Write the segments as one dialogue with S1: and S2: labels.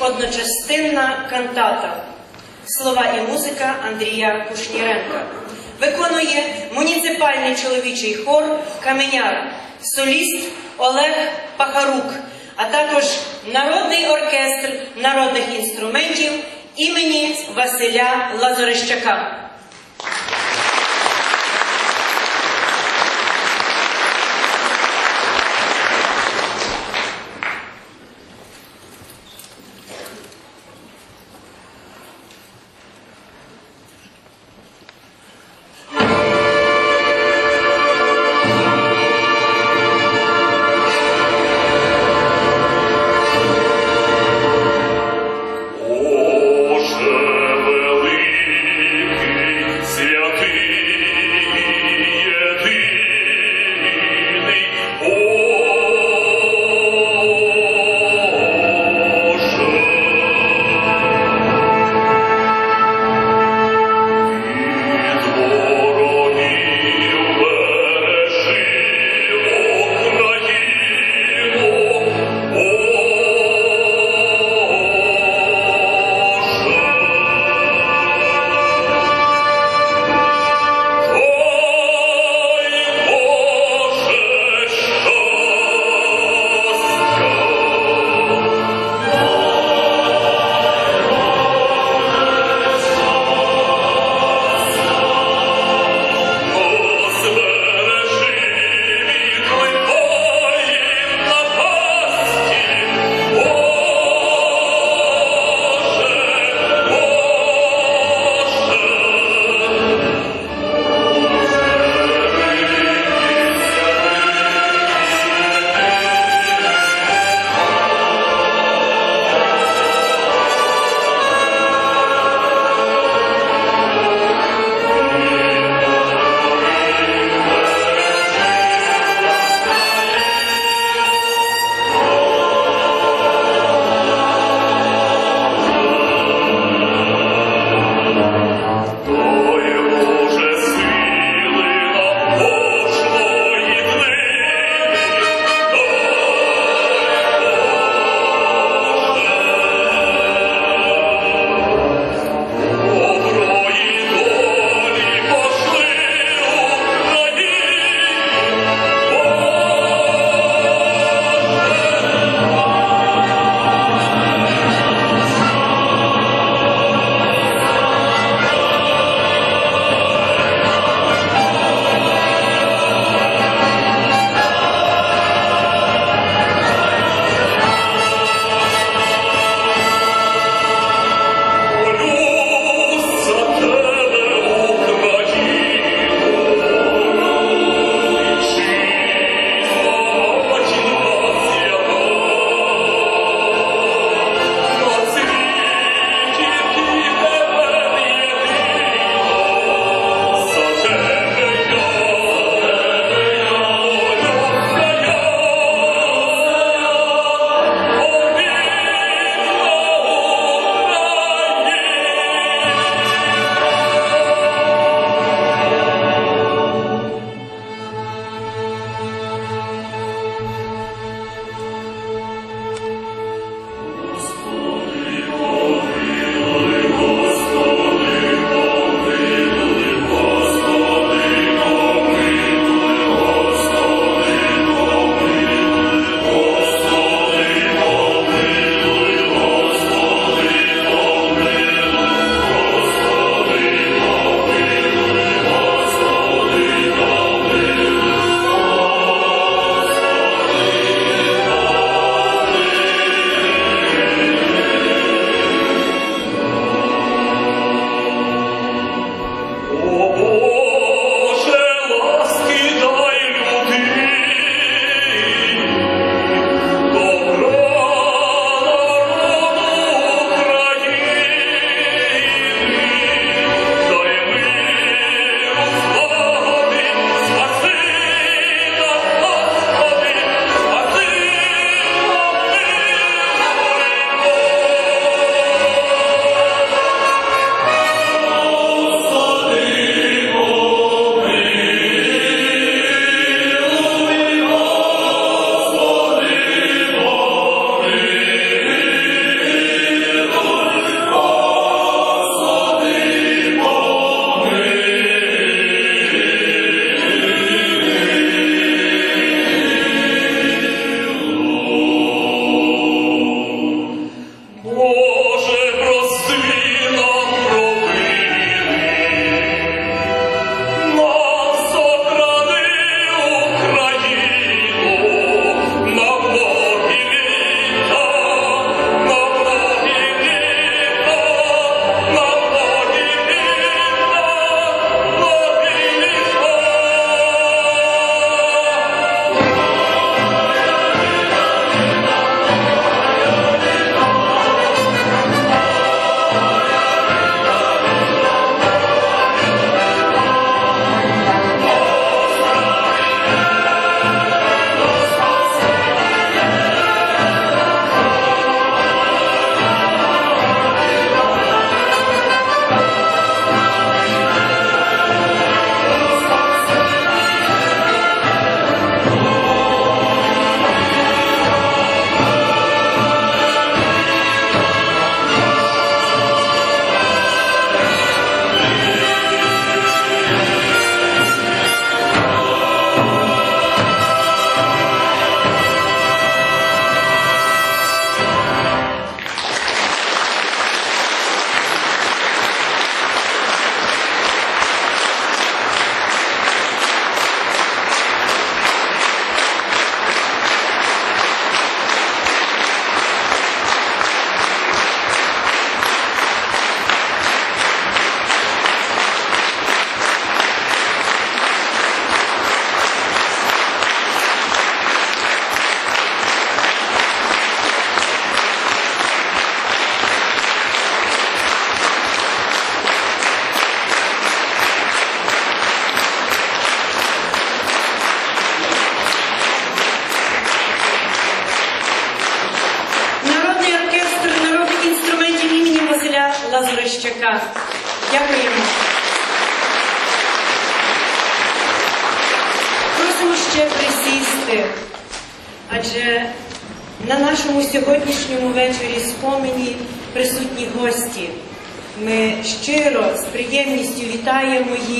S1: одночастинна кантата. Слова і музика Андрія Кушніренка. Виконує муніципальний чоловічий хор Каменяр, соліст Олег Пахарук, а також народний оркестр народних інструментів імені Василя Лазарищака.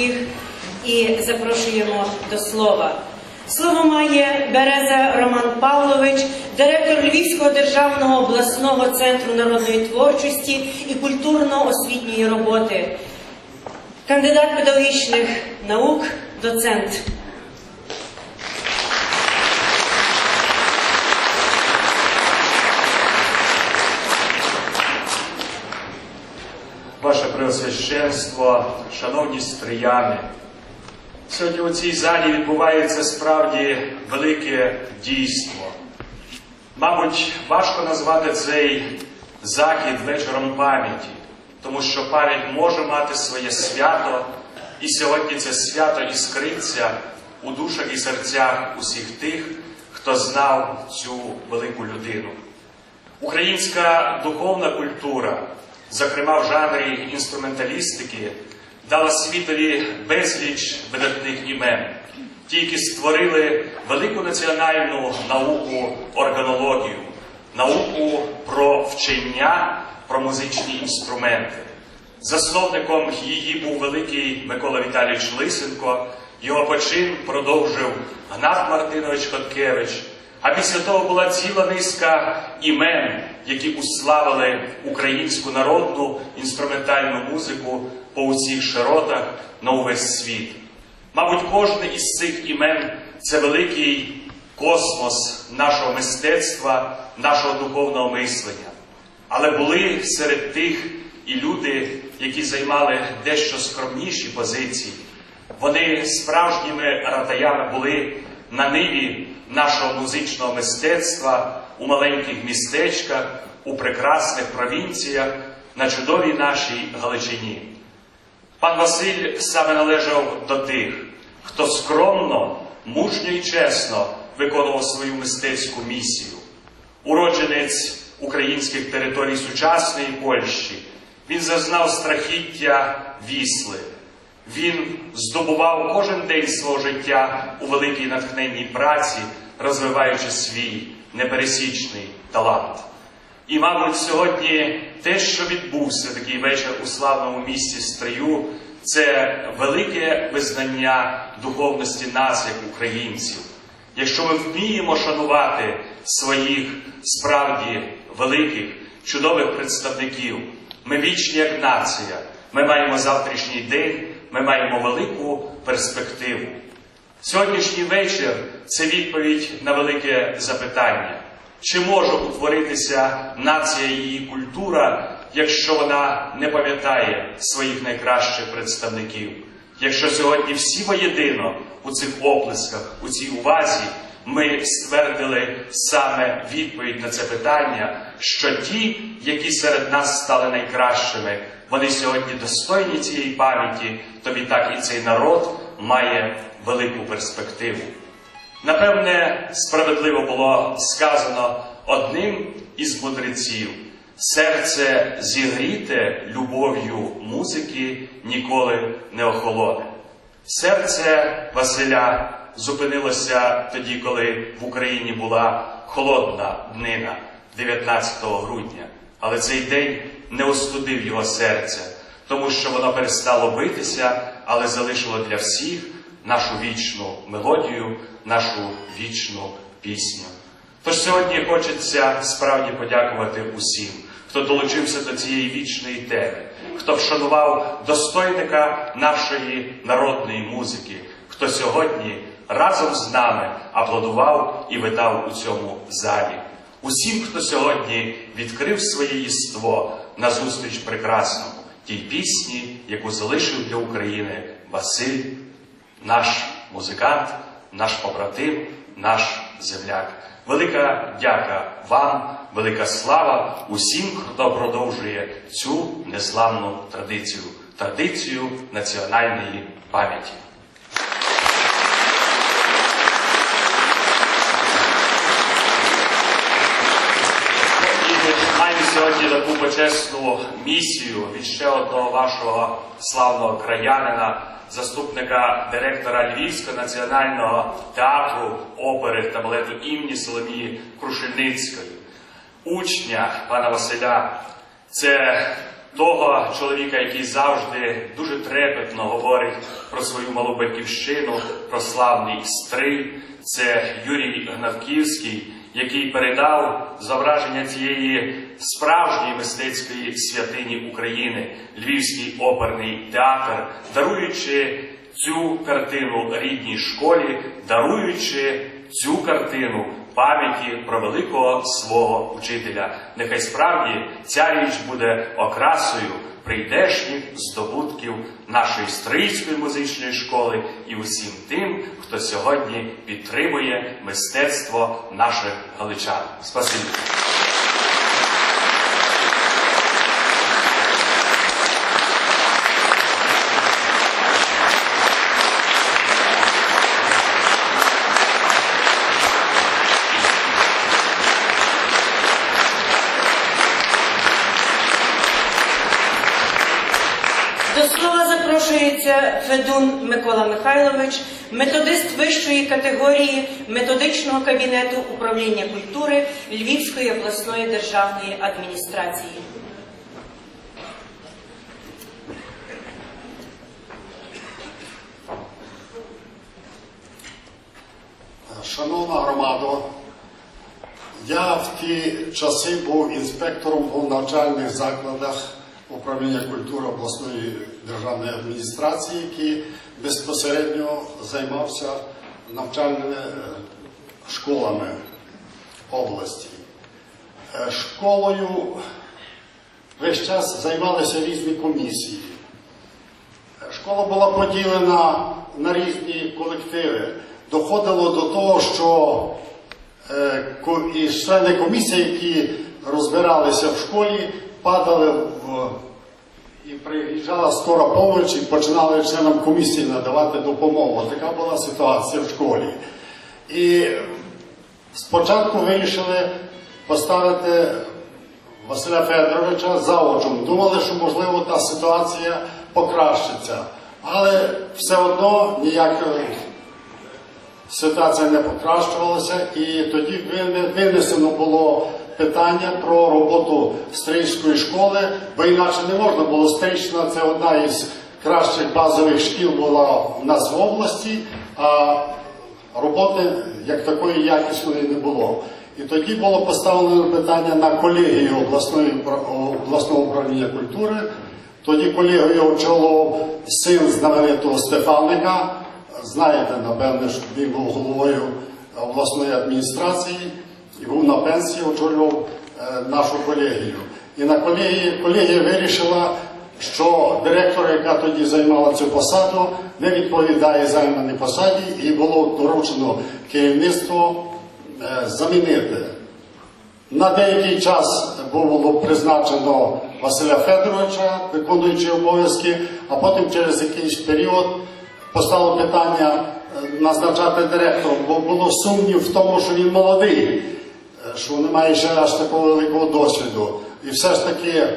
S1: Їх і запрошуємо до слова. Слово має Береза Роман Павлович, директор Львівського державного обласного центру народної творчості і культурно-освітньої роботи, кандидат педагогічних наук, доцент.
S2: Преосвященство, шановні стрияни, сьогодні у цій залі відбувається справді велике дійство. Мабуть, важко назвати цей захід вечором пам'яті, тому що пам'ять може мати своє свято, і сьогодні це свято іскриться у душах і серцях усіх тих, хто знав цю велику людину. Українська духовна культура, зокрема в жанрі інструменталістики, дала світові безліч видатних імен, ті, які створили велику національну науку органологію, науку про вчення, про музичні інструменти. Засновником її був великий Микола Віталійович Лисенко. Його почин продовжив Гнат Мартинович Хоткевич. А після того була ціла низка імен, які уславили українську народну інструментальну музику по усіх широтах на увесь світ. Мабуть, кожне із цих імен це великий космос нашого мистецтва, нашого духовного мислення. Але були серед тих і люди, які займали дещо скромніші позиції. Вони справжніми ратаями були на ниві нашого музичного мистецтва у маленьких містечках, у прекрасних провінціях, на чудовій нашій Галичині. Пан Василь саме належав до тих, хто скромно, мужньо і чесно виконував свою мистецьку місію. Уродженець українських територій сучасної Польщі, він зазнав страхіття вісли. Він здобував кожен день свого життя у великій натхненній праці, розвиваючи свій непересічний талант. І, мабуть, сьогодні те, що відбувся такий вечір у славному місті Стрию, це велике визнання духовності нас, як українців. Якщо ми вміємо шанувати своїх справді великих, чудових представників, ми вічні як нація, ми маємо завтрашній день, ми маємо велику перспективу. Сьогоднішній вечір це відповідь на велике запитання. Чи може утворитися нація і її культура, якщо вона не пам'ятає своїх найкращих представників? Якщо сьогодні всі воєдино у цих оплесках, у цій увазі, ми ствердили саме відповідь на це питання, що ті, які серед нас стали найкращими, вони сьогодні достойні цієї пам'яті, тобі так і цей народ має велику перспективу. Напевне, справедливо було сказано одним із мудреців: серце зігріте любов'ю музики ніколи не охолоне. Серце Василя зупинилося тоді, коли в Україні була холодна днина 19 грудня, але цей день не остудив його серце, тому що воно перестало битися, але залишило для всіх нашу вічну мелодію, нашу вічну пісню. Тож сьогодні хочеться справді подякувати усім, хто долучився до цієї вічної теми, хто вшанував достойника нашої народної музики, хто сьогодні разом з нами аплодував і витав у цьому залі. Усім, хто сьогодні відкрив своє на зустріч прекрасному, тій пісні, яку залишив для України Василь наш музикант, наш побратим, наш земляк. Велика дяка вам, велика слава усім, хто продовжує цю незламну традицію, традицію національної пам'яті. І маємо сьогодні таку почесну місію від ще одного вашого славного краянина, заступника директора Львівського національного театру опери та балету імені Соломії Крушельницької, учня пана Василя. Це того чоловіка, який завжди дуже трепетно говорить про свою малу батьківщину, про славний стрий. Це Юрій Гнавківський, який передав зображення цієї справжньої мистецької святині України, Львівський оперний театр, даруючи цю картину рідній школі, даруючи цю картину пам'яті про великого свого учителя. Нехай справді ця річ буде окрасою прийдешніх здобутків нашої стрийської музичної школи і усім тим, хто сьогодні підтримує мистецтво наших галичан. Спасибі.
S1: До слова запрошується Федун Микола Михайлович, методист вищої категорії методичного кабінету управління культури Львівської обласної державної адміністрації.
S3: Шановна громадо, я в ті часи був інспектором в навчальних закладах управління культури обласної державної адміністрації, який безпосередньо займався навчальними е, школами області. Е, Школою весь час займалися різні комісії. Школа була поділена на різні колективи. Доходило до того, що е, і члени комісії, які розбиралися в школі, падали в і приїжджала скора помощь і починали членам комісії надавати допомогу. Така була ситуація в школі. І спочатку вирішили поставити Василя Федоровича заочом. Думали, що можливо та ситуація покращиться. Але все одно ніяк е, ситуація не покращувалася, і тоді вине- винесено було питання про роботу стрийської школи, бо інакше не можна було. Стрийщина це одна із кращих базових шкіл була в нас в області, а роботи як такої якісної не було. І тоді було поставлено питання на колегію обласної, обласного управління культури. Тоді колегію очолував син знаменитого Стефаника. Знаєте, напевне, що він був головою обласної адміністрації і був на пенсії, очолював е, нашу колегію. І на колегії колегія вирішила, що директор, яка тоді займала цю посаду, не відповідає займаній посаді, і було доручено керівництво е, замінити. На деякий час було призначено Василя Федоровича, виконуючи обов'язки, а потім через якийсь період постало питання е, назначати директором, бо було сумнів в тому, що він молодий, що не має ще аж такого великого досвіду. І все ж таки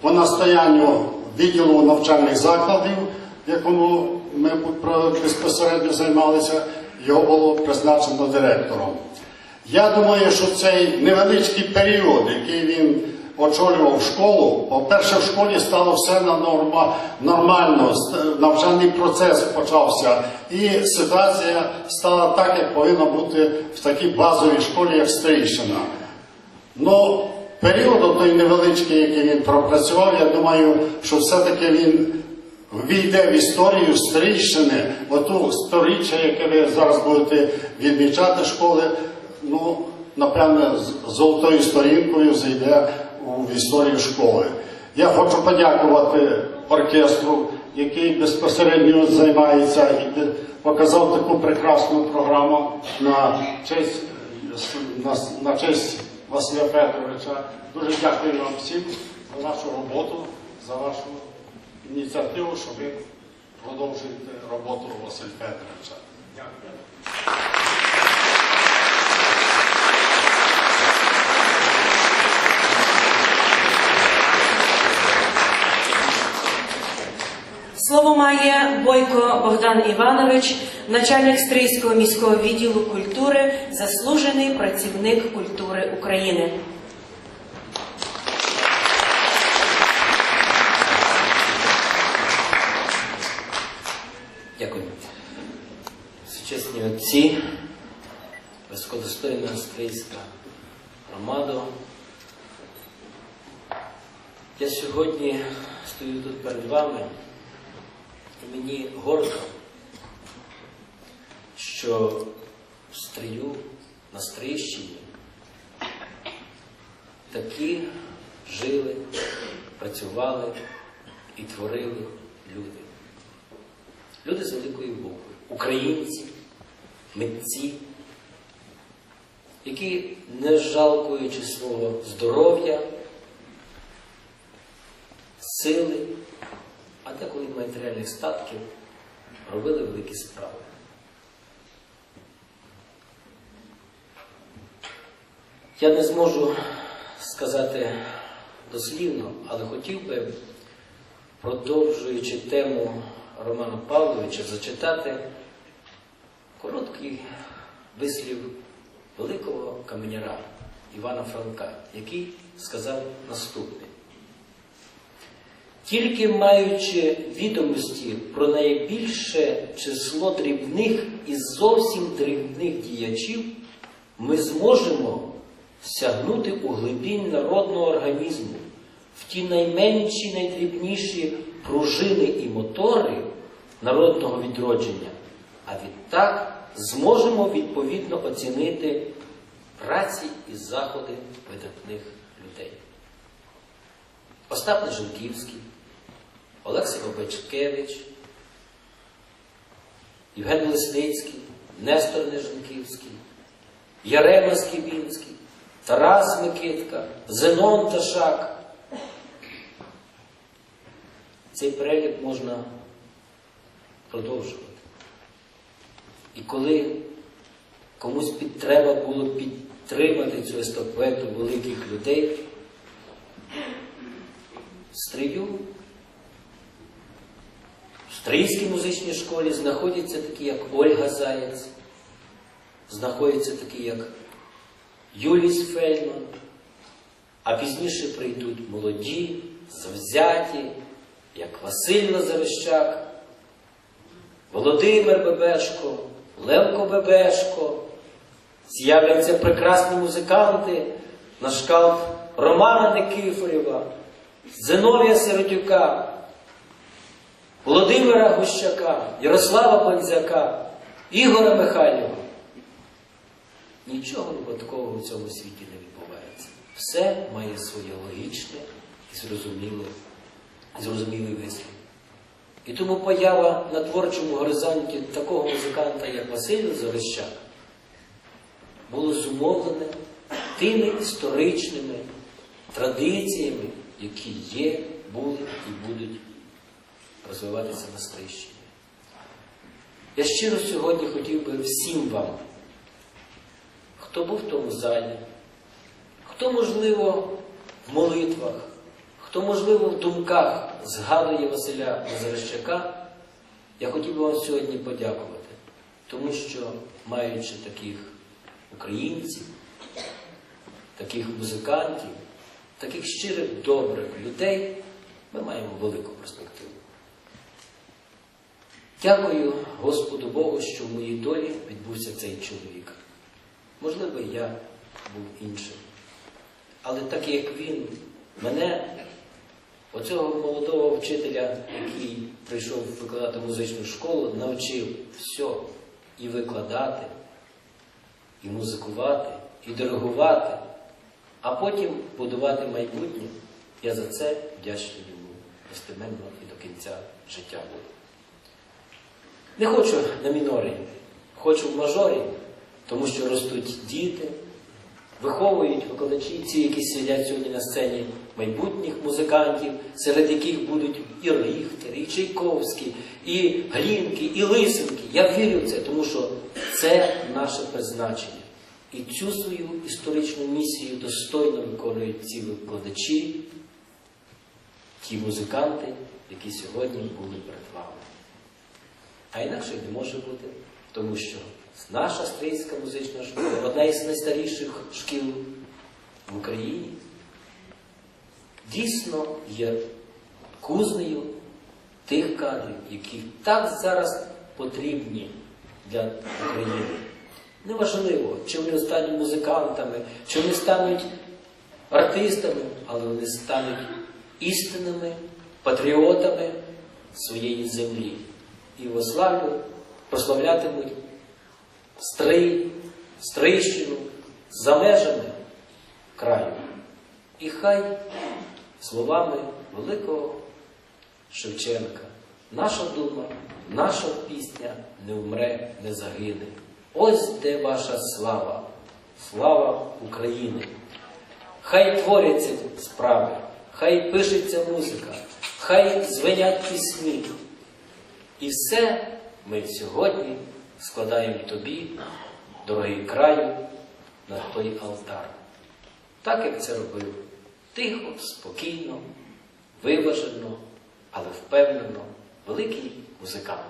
S3: по настоянню відділу навчальних закладів, якому ми безпосередньо займалися, його було призначено директором. Я думаю, що цей невеличкий період, який він очолював школу, по-перше, в школі стало все на норма, нормально, навчальний процес почався, і ситуація стала так, як повинна бути в такій базовій школі, як Стрийщина. Ну, період той невеличкий, який він пропрацював, я думаю, що все-таки він війде в історію Стрийщини, оту сторіччя, яке ви зараз будете відмічати школи, ну, напевне, з золотою сторінкою зайде в історію школи. Я хочу подякувати оркестру, який безпосередньо займається і показав таку прекрасну програму на честь, на, на честь Василя Федоровича. Дуже дякую вам всім за вашу роботу, за вашу ініціативу, що ви продовжуєте роботу Василя Федоровича. Дякую.
S1: Бойко Богдан Іванович, начальник Стрийського міського відділу культури, заслужений працівник культури України.
S4: Дякую. Сучасні отці, високодостойна австрійська громада. Я сьогодні стою тут перед вами, мені гордо, що стрію на Стрийщині такі жили, працювали і творили люди. Люди з великої букви, українці, митці, які, не жалкуючи свого здоров'я, сили, матеріальних статків, робили великі справи. Я не зможу сказати дослівно, але хотів би, продовжуючи тему Романа Павловича, зачитати короткий вислів великого каменяра Івана Франка, який сказав наступне. Тільки маючи відомості про найбільше число дрібних і зовсім дрібних діячів, ми зможемо сягнути у глибінь народного організму, в ті найменші, найдрібніші пружини і мотори народного відродження, а відтак зможемо відповідно оцінити праці і заходи видатних людей. Остап Неженківський, Олексій Бабачкевич, Євген Лисницький, Нестор Неженківський, Ярема Скібінський, Тарас Микитка, Зенон Ташак. Цей перелік можна продовжувати. І коли комусь треба було підтримати цю естафету великих людей, в стрийській музичній школі знаходяться такі, як Ольга Заєць, знаходяться такі, як Юліс Фельдман, а пізніше прийдуть молоді, завзяті, як Василь Лазарищак, Володимир Бебешко, Левко Бебешко, з'являться прекрасні музиканти, на шкалт Романа Никифорєва, Зиновія Сиротюка, Володимира Гущака, Ярослава Панзяка, Ігора Михайлова. Нічого випадкового в цьому світі не відбувається. Все має своє логічне і зрозуміле, зрозумілий вислів. І тому поява на творчому горизонті такого музиканта, як Василь Зарищак, було зумовлене тими історичними традиціями, які є, були і будуть розвиватися на Стрищині. Я щиро сьогодні хотів би всім вам, хто був в тому залі, хто, можливо, в молитвах, хто, можливо, в думках згадує Василя Назарищака, я хотів би вам сьогодні подякувати, тому що, маючи таких українців, таких музикантів, таких щирих, добрих людей, ми маємо велику перспективу. Дякую Господу Богу, що в моїй долі відбувся цей чоловік. Можливо, я був іншим. Але так як він мене, оцього молодого вчителя, який прийшов викладати музичну школу, навчив все і викладати, і музикувати, і диригувати, а потім будувати майбутнє, я за це вдячний йому достеменно і до кінця життя буду. Не хочу на мінорі, хочу в мажорі, тому що ростуть діти, виховують викладачі, ці, які сидять сьогодні на сцені майбутніх музикантів, серед яких будуть і Рихтер, і Чайковський, і Глінки, і Лисенки. Я вірю в це, тому що це наше призначення. І цю свою історичну місію достойно виконують ці викладачі, ті музиканти, які сьогодні були перед вами. А інакше не може бути, тому що наша стрийська музична школа одна із найстаріших шкіл в Україні, дійсно є кузнею тих кадрів, які так зараз потрібні для України. Неважливо, чи вони стануть музикантами, чи вони стануть артистами, але вони стануть істинними патріотами своєї землі. І вославлю прославлятимуть Стрий, Стрийщину за межами краю. І хай словами великого Шевченка, наша дума, наша пісня не вмре, не загине. Ось де ваша слава, слава України. Хай творяться справи, хай пишеться музика, хай звенять пісні. І все ми сьогодні складаємо тобі, дорогий краю, на той алтар. Так як це робив тихо, спокійно, виважено, але впевнено, великий музикант,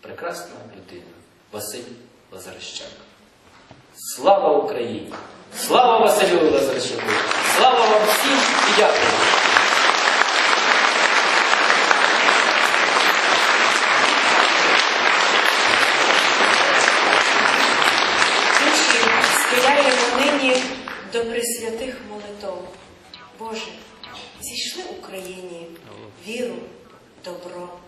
S4: прекрасна людина Василь Лазарищак. Слава Україні! Слава Василю Лазарищаку! Слава вам всім
S1: добро.